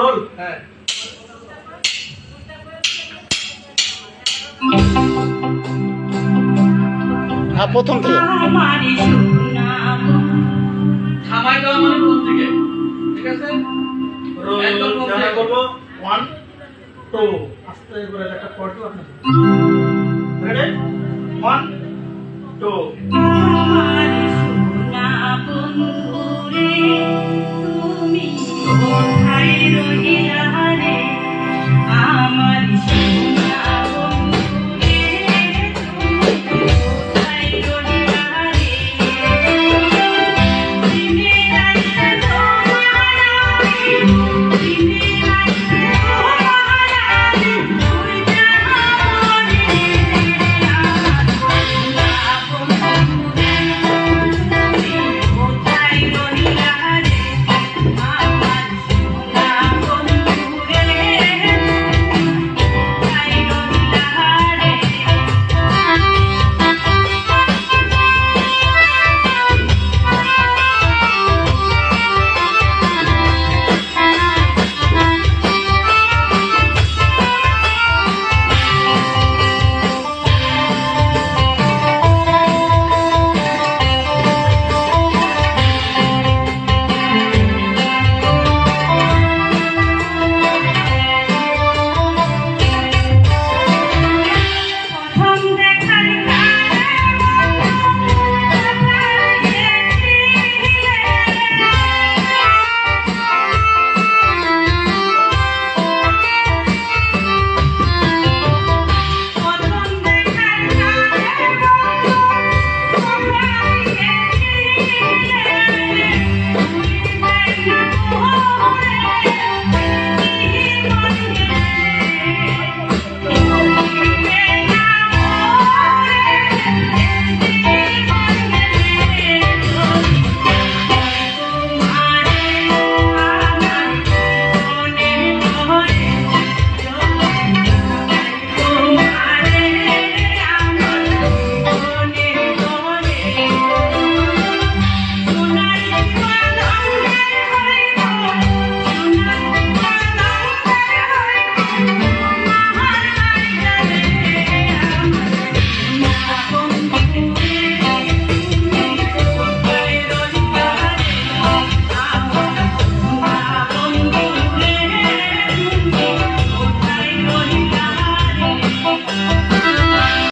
Role হ্যাঁ প্রথম থেকে। দাও মানে প্রথম থেকে ঠিক আছে রোল যারা করব 1 2 আস্তে করে একটা পড় দাও আপনি রেডি 1 2 amore